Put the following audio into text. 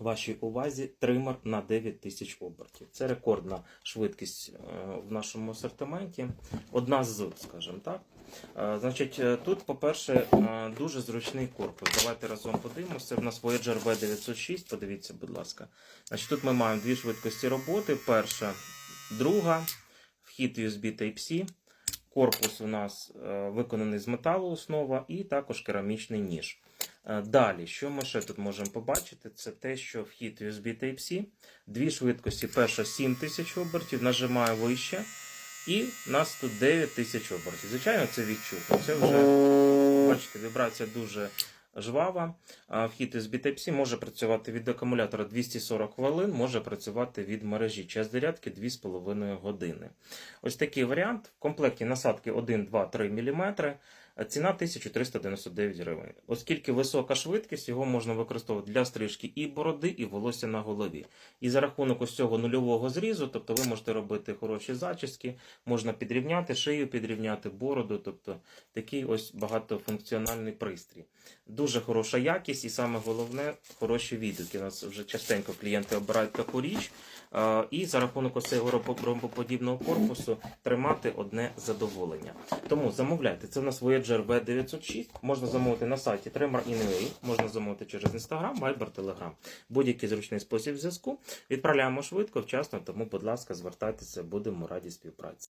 вашій увазі тример на 9000 обертів. Це рекордна швидкість е, в нашому асортименті. Одна з, скажімо так. Е, Значить, е, тут, по-перше, дуже зручний корпус. Давайте разом подивимося. В нас Voyager V906. Подивіться, будь ласка. Значить, тут ми маємо дві швидкості роботи. Перша, друга, вхід USB Type-C. Корпус у нас виконаний з металу основа і також керамічний ніж. Е, Далі, що ми ще тут можемо побачити, це те, що вхід USB Type-C, дві швидкості. Перша 7000 обертів, нажимаю вище, і нас тут 9000 обертів. Звичайно, це відчутно. Це вже, бачите, вібрація дуже жвава. Вхід USB Type-C може працювати від акумулятора 240 хвилин, може працювати від мережі. Час зарядки 2,5 години. Ось такий варіант. В комплекті насадки 1, 2, 3 мм. Ціна 1399 гривень. Оскільки висока швидкість, його можна використовувати для стрижки і бороди, і волосся на голові. І за рахунок ось цього нульового зрізу, тобто ви можете робити хороші зачіски, можна підрівняти шию, підрівняти бороду, тобто такий ось багатофункціональний пристрій. Дуже хороша якість, і саме головне хороші відгуки. У нас вже частенько клієнти обирають таку річ. І за рахунок ось цього ромбо- ромбоподібного корпусу тримати одне задоволення. Тому замовляйте. Це у нас Voyager V906. Можна замовити на сайті Tremor.in.ua, можна замовити через Instagram, Viber, Telegram. Будь-який зручний спосіб зв'язку. Відправляємо швидко, вчасно, тому, будь ласка, звертайтеся, будемо раді співпраці.